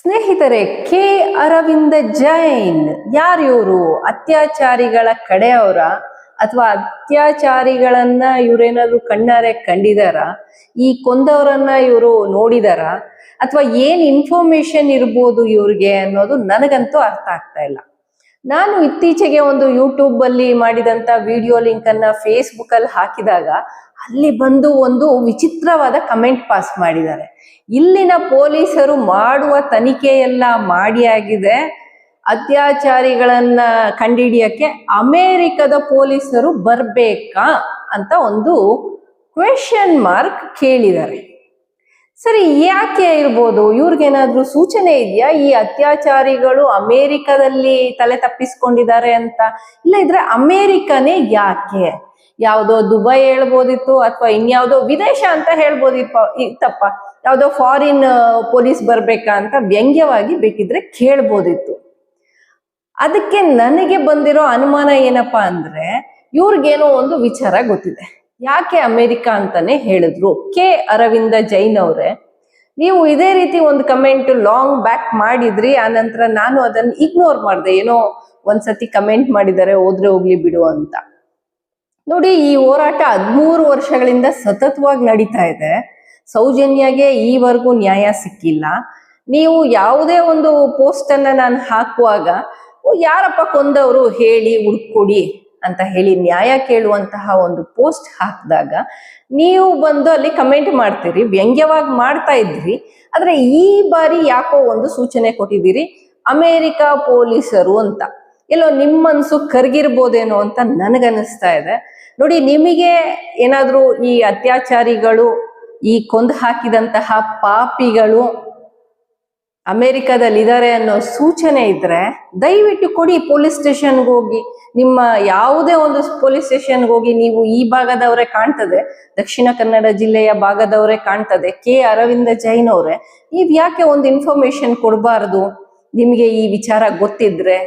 ಸ್ನೇಹಿತರೆ, ಕೆ. ಅರವಿಂದ ಜೈನ್ ಯಾರು ಇವರು ಅತ್ಯಾಚಾರಿಗಳ ಕಡೆಯವರ ಅಥವಾ ಅತ್ಯಾಚಾರಿಗಳನ್ನ ಇವ್ರೇನಾದ್ರು ಕಣ್ಣಾರೆ ಕಂಡಿದಾರ? ಈ ಕೊಂದವರನ್ನ ಇವರು ನೋಡಿದಾರ? ಅಥವಾ ಏನ್ ಇನ್ಫಾರ್ಮೇಶನ್ ಇರ್ಬೋದು ಇವ್ರಿಗೆ ಅನ್ನೋದು ನನಗಂತೂ ಅರ್ಥ ಆಗ್ತಾ ಇಲ್ಲ. ನಾನು ಇತ್ತೀಚೆಗೆ ಒಂದು ಯೂಟ್ಯೂಬ್ ಅಲ್ಲಿ ಮಾಡಿದಂತ ವಿಡಿಯೋ ಲಿಂಕ್ ಅನ್ನ ಫೇಸ್ಬುಕ್ ಅಲ್ಲಿ ಹಾಕಿದಾಗ ಅಲ್ಲಿ ಬಂದು ಒಂದು ವಿಚಿತ್ರವಾದ ಕಮೆಂಟ್ ಪಾಸ್ ಮಾಡಿದ್ದಾರೆ. ಇಲ್ಲಿನ ಪೊಲೀಸರು ಮಾಡುವ ತನಿಖೆ ಎಲ್ಲ ಮಾಡಿ ಆಗಿದೆ. ಅತ್ಯಾಚಾರಿಗಳನ್ನ ಕಂಡಿಡಿಯಕ್ಕೆ ಅಮೇರಿಕದ ಪೊಲೀಸರು ಬರ್ಬೇಕಾ ಅಂತ ಒಂದು ಕ್ವೆಶನ್ ಮಾರ್ಕ್ ಕೇಳಿದ್ದಾರೆ. ಸರಿ, ಯಾಕೆ ಇರ್ಬೋದು? ಇವ್ರಿಗೇನಾದ್ರೂ ಸೂಚನೆ ಇದೆಯಾ? ಈ ಅತ್ಯಾಚಾರಿಗಳು ಅಮೇರಿಕದಲ್ಲಿ ತಲೆ ತಪ್ಪಿಸ್ಕೊಂಡಿದ್ದಾರೆ ಅಂತ. ಇಲ್ಲ, ಇದ್ರೆ ಅಮೇರಿಕನೇ ಯಾಕೆ? ಯಾವುದೋ ದುಬೈ ಹೇಳ್ಬೋದಿತ್ತು ಅಥವಾ ಇನ್ಯಾವುದೋ ವಿದೇಶ ಅಂತ ಹೇಳ್ಬೋದಿಪ್ಪ ಇತ್ತಪ್ಪ ಯಾವುದೋ ಫಾರಿನ್ ಪೊಲೀಸ್ ಬರ್ಬೇಕಾ ಅಂತ ವ್ಯಂಗ್ಯವಾಗಿ ಬೇಕಿದ್ರೆ ಕೇಳ್ಬೋದಿತ್ತು. ಅದಕ್ಕೆ ನನಗೆ ಬಂದಿರೋ ಅನುಮಾನ ಏನಪ್ಪಾ ಅಂದ್ರೆ, ಇವ್ರಿಗೇನೋ ಒಂದು ವಿಚಾರ ಗೊತ್ತಿದೆ. ಯಾಕೆ ಅಮೆರಿಕ ಅಂತಾನೆ ಹೇಳಿದ್ರು. ಕೆ ಅರವಿಂದ ಜೈನ್ ಅವರೇ, ನೀವು ಇದೇ ರೀತಿ ಒಂದು ಕಮೆಂಟ್ ಲಾಂಗ್ ಬ್ಯಾಕ್ ಮಾಡಿದ್ರಿ ಆನಂತರ ನಾನು ಅದನ್ನ ಇಗ್ನೋರ್ ಮಾಡಿದೆ. ಏನೋ ಒಂದ್ಸತಿ ಕಮೆಂಟ್ ಮಾಡಿದ್ದಾರೆ ಹೋದ್ರೆ ಹೋಗ್ಲಿ ಬಿಡು ಅಂತ. ನೋಡಿ, ಈ ಹೋರಾಟ ಹದ್ಮೂರು ವರ್ಷಗಳಿಂದ ಸತತವಾಗಿ ನಡೀತಾ ಇದೆ. ಸೌಜನ್ಯಗೆ ಈವರೆಗೂ ನ್ಯಾಯ ಸಿಕ್ಕಿಲ್ಲ. ನೀವು ಯಾವುದೇ ಒಂದು ಪೋಸ್ಟ್ ಅನ್ನ ನಾನು ಹಾಕುವಾಗ ಯಾರಪ್ಪ ಕೊಂದವರು ಹೇಳಿ ಹುಡ್ಕೊಡಿ. ಅಂತ ಹೇಳಿ ನ್ಯಾಯ ಕೇಳುವಂತಹ ಒಂದು ಪೋಸ್ಟ್ ಹಾಕಿದಾಗ ನೀವು ಬಂದು ಅಲ್ಲಿ ಕಮೆಂಟ್ ಮಾಡ್ತೀರಿ, ವ್ಯಂಗ್ಯವಾಗಿ ಮಾಡ್ತಾ ಇದ್ರಿ, ಆದ್ರೆ ಈ ಬಾರಿ ಯಾಕೋ ಒಂದು ಸೂಚನೆ ಕೊಟ್ಟಿದ್ದೀರಿ, ಅಮೇರಿಕ ಪೊಲೀಸರು ಅಂತ. ಎಲ್ಲೋ ನಿಮ್ಮ ಕರ್ಗಿರ್ಬೋದೇನೋ ಅಂತ ನನಗನ್ನಿಸ್ತಾ ಇದೆ. ನೋಡಿ, ನಿಮಗೆ ಏನಾದರೂ ಈ ಅತ್ಯಾಚಾರಿಗಳು, ಈ ಕೊಂದು ಹಾಕಿದಂತಹ ಪಾಪಿಗಳು ಅಮೆರಿಕದಲ್ಲಿ ಇದ್ದಾರೆ ಅನ್ನೋ ಸೂಚನೆ ಇದ್ರೆ ದಯವಿಟ್ಟು ಕೊಡಿ ಪೊಲೀಸ್ ಸ್ಟೇಷನ್ಗೆ ಹೋಗಿ. ನಿಮ್ಮ ಯಾವುದೇ ಒಂದು ಪೊಲೀಸ್ ಸ್ಟೇಷನ್ಗೆ ಹೋಗಿ ನೀವು ಈ ಭಾಗದವರೇ ಕಾಣ್ತದೆ, ದಕ್ಷಿಣ ಕನ್ನಡ ಜಿಲ್ಲೆಯ ಭಾಗದವರೇ ಕಾಣ್ತದೆ, ಕೆ ಅರವಿಂದ ಜೈನ್ ಅವರೇ. ನೀವ್ ಯಾಕೆ ಒಂದು ಇನ್ಫಾರ್ಮೇಶನ್ ಕೊಡಬಾರ್ದು? ನಿಮಗೆ ಈ ವಿಚಾರ ಗೊತ್ತಿದ್ರೆ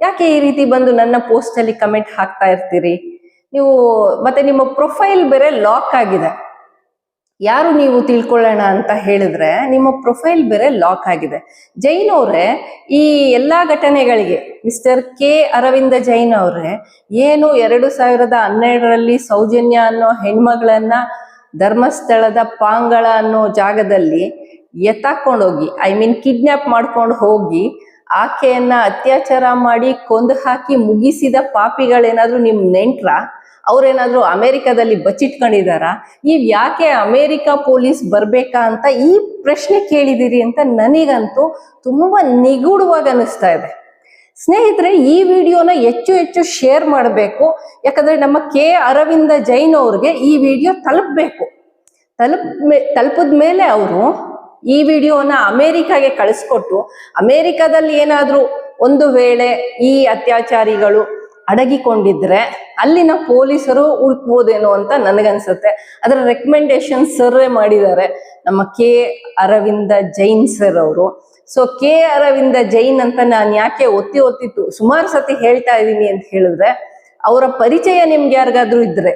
ಯಾಕೆ ಈ ರೀತಿ ಬಂದು ನನ್ನ ಪೋಸ್ಟ್ ಅಲ್ಲಿ ಕಮೆಂಟ್ ಹಾಕ್ತಾ ಇರ್ತೀರಿ? ನೀವು, ಮತ್ತೆ ನಿಮ್ಮ ಪ್ರೊಫೈಲ್ ಬೇರೆ ಲಾಕ್ ಆಗಿದೆ. ಯಾರು ನೀವು ತಿಳ್ಕೊಳ್ಳೋಣ ಅಂತ ಹೇಳಿದ್ರೆ ನಿಮ್ಮ ಪ್ರೊಫೈಲ್ ಬೇರೆ ಲಾಕ್ ಆಗಿದೆ. ಜೈನ್ ಅವರೇ, ಈ ಎಲ್ಲಾ ಘಟನೆಗಳಿಗೆ, ಮಿಸ್ಟರ್ ಕೆ ಅರವಿಂದ ಜೈನ್ ಅವರೇ, ಏನು ಎರಡು ಸಾವಿರದ ಹನ್ನೆರಡರಲ್ಲಿ ಸೌಜನ್ಯ ಅನ್ನೋ ಹೆಣ್ಮಗಳನ್ನ ಧರ್ಮಸ್ಥಳದ ಪಾಂಗಳ ಅನ್ನೋ ಜಾಗದಲ್ಲಿ ಎತ್ತಾಕೊಂಡೋಗಿ, ಐ ಮೀನ್ ಕಿಡ್ನಾಪ್ ಮಾಡ್ಕೊಂಡು ಹೋಗಿ, ಆಕೆಯನ್ನ ಅತ್ಯಾಚಾರ ಮಾಡಿ ಕೊಂದು ಹಾಕಿ ಮುಗಿಸಿದ ಪಾಪಿಗಳೇನಾದ್ರೂ ನಿಮ್ ನೆಂಟ್ರ? ಅವ್ರೇನಾದ್ರೂ ಅಮೆರಿಕದಲ್ಲಿ ಬಚ್ಚಿಟ್ಕೊಂಡಿದಾರ ಈ ಯಾಕೆ ಅಮೆರಿಕ ಪೊಲೀಸ್ ಬರ್ಬೇಕಾ ಅಂತ ಈ ಪ್ರಶ್ನೆ ಕೇಳಿದಿರಿ ಅಂತ ನನಗಂತೂ ತುಂಬಾ ನಿಗೂಢವಾಗಿ ಅನಿಸ್ತಾ ಇದೆ. ಸ್ನೇಹಿತರೆ, ಈ ವಿಡಿಯೋನ ಹೆಚ್ಚು ಹೆಚ್ಚು ಶೇರ್ ಮಾಡಬೇಕು. ಯಾಕಂದ್ರೆ ನಮ್ಮ ಕೆ ಅರವಿಂದ ಜೈನ್ ಅವ್ರಿಗೆ ಈ ವಿಡಿಯೋ ತಲುಪಬೇಕು. ತಲುಪ್ ತಲುಪದ ಮೇಲೆ ಅವರು ಈ ವಿಡಿಯೋನ ಅಮೇರಿಕಾಗೆ ಕಳಿಸ್ಕೊಟ್ಟು, ಅಮೇರಿಕಾದಲ್ಲಿ ಏನಾದರೂ ಒಂದು ವೇಳೆ ಈ ಅತ್ಯಾಚಾರಿಗಳು ಅಡಗಿಕೊಂಡಿದ್ರೆ ಅಲ್ಲಿನ ಪೊಲೀಸರು ಹುಡುಕ್ಬೋದೇನೋ ಅಂತ ನನಗನ್ಸುತ್ತೆ. ಅದರ ರೆಕಮೆಂಡೇಶನ್ ಸರ್ವೆ ಮಾಡಿದ್ದಾರೆ. ನಮ್ಮ ಕೆ ಅರವಿಂದ ಜೈನ್ ಸರ್ ಅವರು. ಸೊ ಕೆ ಅರವಿಂದ ಜೈನ್ ಅಂತ ನಾನು ಯಾಕೆ ಒತ್ತಿ ಒತ್ತಿತ್ತು ಸುಮಾರು ಸತಿ ಹೇಳ್ತಾ ಇದ್ದೀನಿ ಅಂತ ಹೇಳಿದ್ರೆ, ಅವರ ಪರಿಚಯ ನಿಮ್ಗೆ ಯಾರಿಗಾದ್ರೂ ಇದ್ರೆ,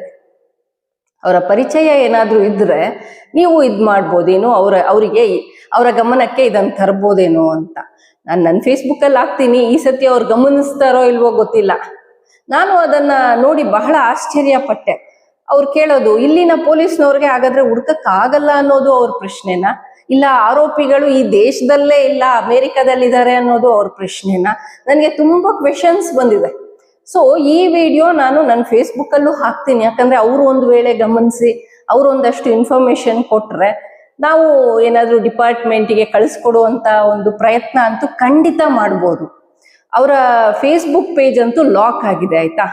ಅವರ ಪರಿಚಯ ಏನಾದ್ರೂ ಇದ್ರೆ ನೀವು ಇದ್ ಮಾಡ್ಬೋದೇನು, ಅವರ, ಅವರಿಗೆ ಅವರ ಗಮನಕ್ಕೆ ಇದನ್ನು ತರ್ಬೋದೇನೋ ಅಂತ. ನಾನು ನನ್ನ ಫೇಸ್ಬುಕ್ ಅಲ್ಲಿ ಹಾಕ್ತೀನಿ. ಈ ಸತಿ ಅವ್ರು ಗಮನಿಸ್ತಾರೋ ಇಲ್ವೋ ಗೊತ್ತಿಲ್ಲ. ನಾನು ಅದನ್ನ ನೋಡಿ ಬಹಳ ಆಶ್ಚರ್ಯ ಪಟ್ಟೆ ಅವ್ರು ಕೇಳೋದು, ಇಲ್ಲಿನ ಪೊಲೀಸ್ನವ್ರಿಗೆ ಹಾಗಾದ್ರೆ ಹುಡ್ಕಕ್ ಆಗಲ್ಲ ಅನ್ನೋದು ಅವ್ರ ಪ್ರಶ್ನೆನ? ಇಲ್ಲ ಆರೋಪಿಗಳು ಈ ದೇಶದಲ್ಲೇ ಇಲ್ಲ, ಅಮೆರಿಕದಲ್ಲಿದ್ದಾರೆ ಅನ್ನೋದು ಅವ್ರ ಪ್ರಶ್ನೆನ? ನನಗೆ ತುಂಬಾ ಕ್ವೆಶನ್ಸ್ ಬಂದಿದೆ. ಸೊ ಈ ವಿಡಿಯೋ ನಾನು ನನ್ನ ಫೇಸ್ಬುಕ್ ಅಲ್ಲೂ ಹಾಕ್ತೀನಿ. ಯಾಕಂದ್ರೆ ಅವರು ಒಂದು ವೇಳೆ ಗಮನಿಸಿ, ಅವ್ರು ಒಂದಷ್ಟು ಇನ್ಫಾರ್ಮೇಶನ್ ಕೊಟ್ರೆ ನಾವು ಏನಾದ್ರೂ ಡಿಪಾರ್ಟ್ಮೆಂಟಿಗೆ ಕಳಿಸ್ಕೊಡುವಂತ ಒಂದು ಪ್ರಯತ್ನ ಅಂತೂ ಖಂಡಿತ ಮಾಡ್ಬೋದು. ಅವರ ಫೇಸ್ಬುಕ್ ಪೇಜ್ ಅಂತೂ ಲಾಕ್ ಆಗಿದೆ, ಆಯ್ತಾ?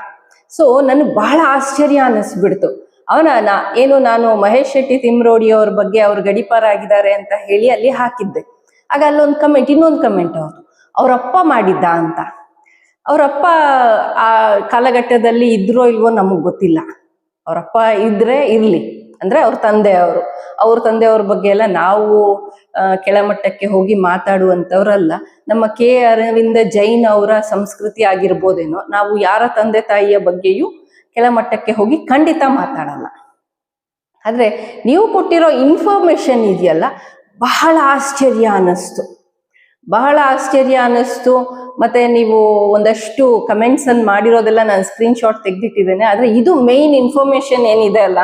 ಸೊ ನನಗೆ ಬಹಳ ಆಶ್ಚರ್ಯ ಅನ್ನಿಸ್ಬಿಡ್ತು. ಅವನ ನಾ, ಏನು ನಾನು ಮಹೇಶ್ ಶೆಟ್ಟಿ ತಿಮ್ರೋಡಿ ಅವ್ರ ಬಗ್ಗೆ ಅವ್ರು ಗಡಿಪಾರ ಆಗಿದ್ದಾರೆ ಅಂತ ಹೇಳಿ ಅಲ್ಲಿ ಹಾಕಿದ್ದೆ. ಆಗ ಅಲ್ಲೊಂದು ಕಮೆಂಟ್ ಇನ್ನೊಂದು ಕಮೆಂಟ್ ಅವ್ರು ಅವರಪ್ಪ ಮಾಡಿದ್ದ ಅಂತ. ಅವರಪ್ಪ ಆ ಕಾಲಘಟ್ಟದಲ್ಲಿ ಇದ್ರೋ ಇಲ್ವೋ ನಮಗ್ ಗೊತ್ತಿಲ್ಲ. ಅವರಪ್ಪ ಇದ್ರೆ ಇರ್ಲಿ. ಅಂದ್ರೆ ಅವ್ರ ತಂದೆ ಅವರು. ಅವ್ರ ತಂದೆಯವ್ರ ಬಗ್ಗೆ ಎಲ್ಲ ನಾವು ಕೆಳಮಟ್ಟಕ್ಕೆ ಹೋಗಿ ಮಾತಾಡುವಂತವ್ರಲ್ಲ ನಮ್ಮ ಕೆ ಅರವಿಂದ ಜೈನ್ ಅವರ ಸಂಸ್ಕೃತಿ ಆಗಿರ್ಬೋದೇನೋ, ನಾವು ಯಾರ ತಂದೆ ತಾಯಿಯ ಬಗ್ಗೆಯೂ ಕೆಳಮಟ್ಟಕ್ಕೆ ಹೋಗಿ ಖಂಡಿತ ಮಾತಾಡಲ್ಲ. ಆದ್ರೆ ನೀವು ಕೊಟ್ಟಿರೋ ಇನ್ಫಾರ್ಮೇಶನ್ ಇದೆಯಲ್ಲ, ಬಹಳ ಆಶ್ಚರ್ಯ ಅನ್ನಿಸ್ತು. ಬಹಳ ಆಶ್ಚರ್ಯ ಅನ್ನಿಸ್ತು. ಮತ್ತೆ ನೀವು ಒಂದಷ್ಟು ಕಮೆಂಟ್ಸ್ ಅನ್ನು ಮಾಡಿರೋದೆಲ್ಲ ನಾನು ಸ್ಕ್ರೀನ್ಶಾಟ್ ತೆಗೆದಿಟ್ಟಿದ್ದೇನೆ. ಆದರೆ ಇದು ಮೇನ್ ಇನ್ಫಾರ್ಮೇಶನ್ ಏನಿದೆ ಅಲ್ಲ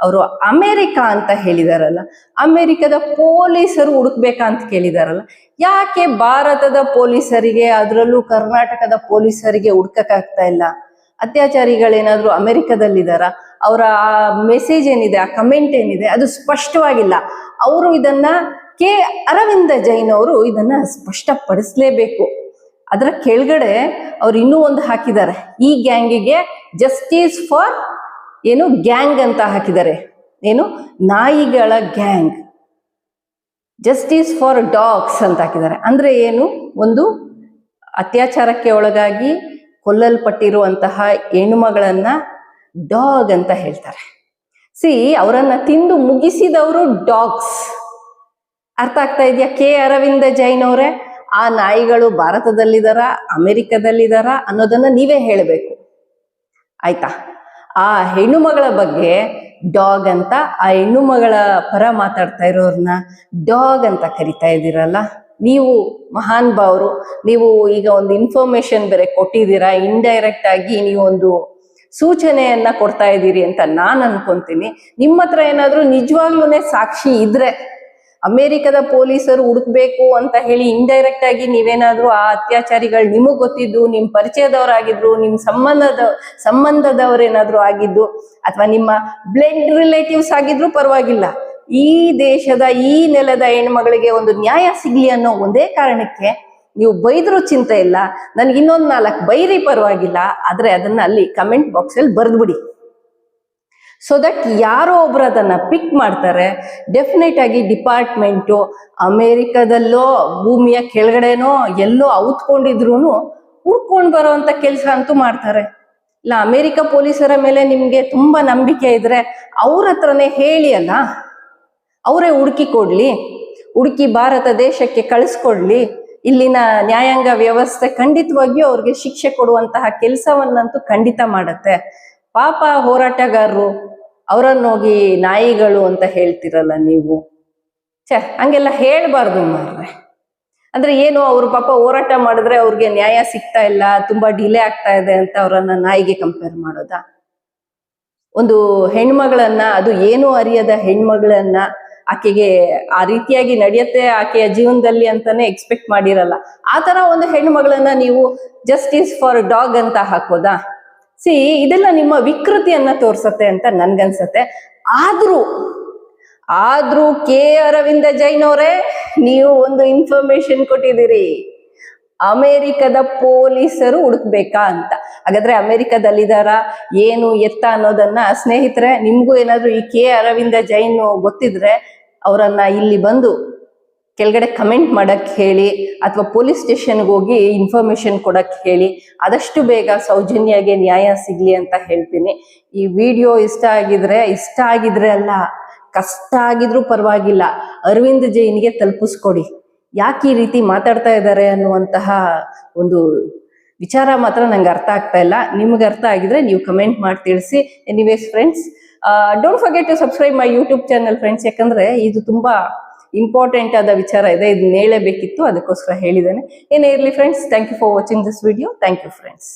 ಅವರು ಅಮೆರಿಕ ಅಂತ ಹೇಳಿದಾರಲ್ಲ, ಅಮೆರಿಕದ ಪೊಲೀಸರು ಹುಡುಕ್ಬೇಕಾ ಅಂತ ಕೇಳಿದಾರಲ್ಲ, ಯಾಕೆ ಭಾರತದ ಪೊಲೀಸರಿಗೆ ಅದರಲ್ಲೂ ಕರ್ನಾಟಕದ ಪೊಲೀಸರಿಗೆ ಹುಡ್ಕಕ್ಕಾಗ್ತಾ ಇಲ್ಲ? ಅತ್ಯಾಚಾರಿಗಳೇನಾದ್ರೂ ಅಮೆರಿಕದಲ್ಲಿದ್ದಾರ ಅವರ ಆ ಮೆಸೇಜ್ ಏನಿದೆ, ಆ ಕಮೆಂಟ್ ಏನಿದೆ, ಅದು ಸ್ಪಷ್ಟವಾಗಿಲ್ಲ. ಅವರು ಇದನ್ನ ಕೆ ಅರವಿಂದ ಜೈನ್ ಅವರು ಇದನ್ನ ಸ್ಪಷ್ಟಪಡಿಸ್ಲೇಬೇಕು. ಅದರ ಕೆಳಗಡೆ ಅವ್ರು ಇನ್ನೂ ಒಂದು ಹಾಕಿದ್ದಾರೆ, ಈ ಗ್ಯಾಂಗಿಗೆ ಜಸ್ಟಿಸ್ ಫಾರ್ ಏನು ಗ್ಯಾಂಗ್ ಅಂತ ಹಾಕಿದ್ದಾರೆ. ಏನು? ನಾಯಿಗಳ ಗ್ಯಾಂಗ್. ಜಸ್ಟಿಸ್ ಫಾರ್ ಡಾಗ್ಸ್ ಅಂತ ಹಾಕಿದ್ದಾರೆ. ಅಂದ್ರೆ ಏನು? ಒಂದು ಅತ್ಯಾಚಾರಕ್ಕೆ ಒಳಗಾಗಿ ಕೊಲ್ಲಲ್ಪಟ್ಟಿರುವಂತಹ ಹೆಣ್ಣುಮಗಳನ್ನು ಡಾಗ್ ಅಂತ ಹೇಳ್ತಾರೆ. ಸಿ, ಅವರನ್ನು ತಿಂದು ಮುಗಿಸಿದವರು ಡಾಗ್ಸ್. ಅರ್ಥ ಆಗ್ತಾ ಇದೆಯಾ? ಕೆ. ಅರವಿಂದ ಜೈನ್ ಅವರೇ, ಆ ನಾಯಿಗಳು ಭಾರತದಲ್ಲಿದಾರ, ಅಮೆರಿಕದಲ್ಲಿದಾರ ಅನ್ನೋದನ್ನ ನೀವೇ ಹೇಳಬೇಕು. ಆಯ್ತಾ? ಆ ಹೆಣ್ಣು ಮಗಳ ಬಗ್ಗೆ ಡಾಗ್ ಅಂತ ಆ ಹೆಣ್ಣು ಮಗಳ ಪರ ಮಾತಾಡ್ತಾ ಇರೋರ್ನ ಡಾಗ್ ಅಂತ ಕರಿತಾ ಇದ್ದೀರಲ್ಲ? ನೀವು ಮಹಾನ್ ಭಾವರು ನೀವು ಈಗ ಒಂದು ಇನ್ಫಾರ್ಮೇಶನ್ ಬೇರೆ ಕೊಟ್ಟಿದ್ದೀರಾ ಇಂಡೈರೆಕ್ಟ್ ಆಗಿ ನೀವು ಒಂದು ಸೂಚನೆಯನ್ನ ಕೊಡ್ತಾ ಇದ್ದೀರಿ ಅಂತ ನಾನು ಅನ್ಕೊಂತೀನಿ. ನಿಮ್ಮ ಹತ್ರ ಏನಾದ್ರೂ ನಿಜವಾಗ್ಲೂ ಸಾಕ್ಷಿ ಇದ್ರೆ ಅಮೆರಿಕದ ಪೊಲೀಸರು ಹುಡುಕ್ಬೇಕು ಅಂತ ಹೇಳಿ ಇಂಡೈರೆಕ್ಟ್ ಆಗಿ ನೀವೇನಾದ್ರೂ ಆ ಅತ್ಯಾಚಾರಿಗಳು ನಿಮಗ್ ಗೊತ್ತಿದ್ದು, ನಿಮ್ ಪರಿಚಯದವರಾಗಿದ್ರು, ನಿಮ್ ಸಂಬಂಧದ, ಸಂಬಂಧದವರೇನಾದ್ರೂ ಆಗಿದ್ದು, ಅಥವಾ ನಿಮ್ಮ ಬ್ಲಡ್ ರಿಲೇಟಿವ್ಸ್ ಆಗಿದ್ರು ಪರವಾಗಿಲ್ಲ. ಈ ದೇಶದ, ಈ ನೆಲದ ಹೆಣ್ಮಗಳಿಗೆ ಒಂದು ನ್ಯಾಯ ಸಿಗ್ಲಿ ಅನ್ನೋ ಒಂದೇ ಕಾರಣಕ್ಕೆ ನೀವು ಬೈದ್ರು ಚಿಂತೆ ಇಲ್ಲ. ನನ್ಗೆ ಇನ್ನೊಂದು ನಾಲ್ಕು ಬೈರಿ ಪರವಾಗಿಲ್ಲ. ಆದ್ರೆ ಅದನ್ನ ಅಲ್ಲಿ ಕಮೆಂಟ್ ಬಾಕ್ಸ್ ಅಲ್ಲಿ ಬರ್ದ್ಬಿಡಿ ಸೊ ದಟ್ ಯಾರೋ ಒಬ್ರು ಅದನ್ನ ಪಿಕ್ ಮಾಡ್ತಾರೆ ಡೆಫಿನೆಟ್ ಆಗಿ ಡಿಪಾರ್ಟ್ಮೆಂಟು, ಅಮೇರಿಕಾದಲ್ಲೋ, ಭೂಮಿಯ ಕೆಳಗಡೆನೋ, ಎಲ್ಲೋ ಔತ್ಕೊಂಡಿದ್ರು ಹುಡ್ಕೊಂಡು ಬರೋವಂಥ ಕೆಲಸ ಅಂತೂ ಮಾಡ್ತಾರೆ. ಇಲ್ಲ, ಅಮೇರಿಕ ಪೊಲೀಸರ ಮೇಲೆ ನಿಮ್ಗೆ ತುಂಬಾ ನಂಬಿಕೆ ಇದ್ರೆ ಅವ್ರ ಹತ್ರನೇ ಹೇಳಿ ಅಲ್ಲ? ಅವರೇ ಹುಡುಕಿ ಕೊಡ್ಲಿ, ಹುಡುಕಿ ಭಾರತ ದೇಶಕ್ಕೆ ಕಳಿಸ್ಕೊಡ್ಲಿ, ಇಲ್ಲಿನ ನ್ಯಾಯಾಂಗ ವ್ಯವಸ್ಥೆ ಖಂಡಿತವಾಗಿಯೂ ಅವ್ರಿಗೆ ಶಿಕ್ಷೆ ಕೊಡುವಂತಹ ಕೆಲಸವನ್ನಂತೂ ಖಂಡಿತ ಮಾಡತ್ತೆ. ಪಾಪ ಹೋರಾಟಗಾರರು ಅವರನ್ನೋಗಿ ನಾಯಿಗಳು ಅಂತ ಹೇಳ್ತಿರಲ್ಲ ನೀವು. ಛೆ, ಹಂಗೆಲ್ಲ ಹೇಳ್ಬಾರ್ದು ಮಾರ್ರೆ. ಅಂದ್ರೆ ಏನು, ಅವ್ರು ಪಾಪ ಹೋರಾಟ ಮಾಡಿದ್ರೆ ಅವ್ರಿಗೆ ನ್ಯಾಯ ಸಿಗ್ತಾ ಇಲ್ಲ, ತುಂಬಾ ಡಿಲೇ ಆಗ್ತಾ ಇದೆ ಅಂತ ಅವರನ್ನ ನಾಯಿಗೆ ಕಂಪೇರ್ ಮಾಡೋದಾ? ಒಂದು ಹೆಣ್ಮಗಳನ್ನ, ಅದು ಏನು ಅರಿಯದ ಹೆಣ್ಮಗಳನ್ನ ಆಕೆಗೆ ಆ ರೀತಿಯಾಗಿ ನಡೆಯುತ್ತೆ ಆಕೆಯ ಜೀವನದಲ್ಲಿ ಅಂತಾನೆ ಎಕ್ಸ್ಪೆಕ್ಟ್ ಮಾಡಿರಲ್ಲ. ಆ ತರ ಒಂದು ಹೆಣ್ಮಗಳನ್ನ ನೀವು ಜಸ್ಟಿಸ್ ಫಾರ್ ಡಾಗ್ ಅಂತ ಹಾಕೋದಾ ಸಿ ಇದೆಲ್ಲ ನಿಮ್ಮ ವಿಕೃತಿಯನ್ನ ತೋರ್ಸತ್ತೆ ಅಂತ ನನ್ಗನ್ಸತ್ತೆ. ಆದ್ರೂ ಆದ್ರೂ ಕೆ ಅರವಿಂದ ಜೈನ್ ಅವರೇ ನೀವು ಒಂದು ಇನ್ಫಾರ್ಮೇಶನ್ ಕೊಟ್ಟಿದ್ದೀರಿ. ಅಮೆರಿಕದ ಪೊಲೀಸರು ಹುಡುಕ್ಬೇಕಾ ಅಂತ. ಹಾಗಾದ್ರೆ ಅಮೆರಿಕದಲ್ಲಿದಾರ, ಏನು ಎತ್ತ ಅನ್ನೋದನ್ನ ಸ್ನೇಹಿತರೆ, ನಿಮ್ಗೂ ಏನಾದ್ರು ಈ ಕೆ ಅರವಿಂದ ಜೈನ್ ಗೊತ್ತಿದ್ರೆ, ಅವರನ್ನ ಇಲ್ಲಿ ಬಂದು ಕೆಳಗಡೆ ಕಮೆಂಟ್ ಮಾಡಕ್ ಹೇಳಿ ಅಥವಾ ಪೊಲೀಸ್ ಸ್ಟೇಷನ್ಗೆ ಹೋಗಿ ಇನ್ಫಾರ್ಮೇಶನ್ ಕೊಡಕ್ ಹೇಳಿ, ಆದಷ್ಟು ಬೇಗ ಸೌಜನ್ಯಗೆ ನ್ಯಾಯ ಸಿಗ್ಲಿ ಅಂತ ಹೇಳ್ತೀನಿ. ಈ ವಿಡಿಯೋ ಇಷ್ಟ ಆಗಿದ್ರೆ ಇಷ್ಟ ಆಗಿದ್ರೆ ಅಲ್ಲ, ಕಷ್ಟ ಆಗಿದ್ರೂ ಪರವಾಗಿಲ್ಲ. ಅರವಿಂದ್ ಜೈನ್ಗೆ ತಲುಪಿಸ್ಕೊಡಿ. ಯಾಕೆ ಈ ರೀತಿ ಮಾತಾಡ್ತಾ ಇದ್ದಾರೆ ಅನ್ನುವಂತಹ ಒಂದು ವಿಚಾರ ಮಾತ್ರ ನಂಗೆ ಅರ್ಥ ಆಗ್ತಾ ಇಲ್ಲ. ನಿಮ್ಗೆ ಅರ್ಥ ಆಗಿದ್ರೆ ನೀವು ಕಮೆಂಟ್ ಮಾಡಿ ತಿಳಿಸಿ. Anyways friends don't forget to subscribe my YouTube channel friends ಯಾಕಂದ್ರೆ ಇದು ತುಂಬಾ ಇಂಪಾರ್ಟೆಂಟ್ ಆದ ವಿಚಾರ ಇದೆ, ಇದನ್ನ ಹೇಳಬೇಕಿತ್ತು, ಅದಕ್ಕೋಸ್ಕರ ಹೇಳಿದ್ದೇನೆ. ಏನೇ ಇರಲಿ friends thank you for watching this video thank you friends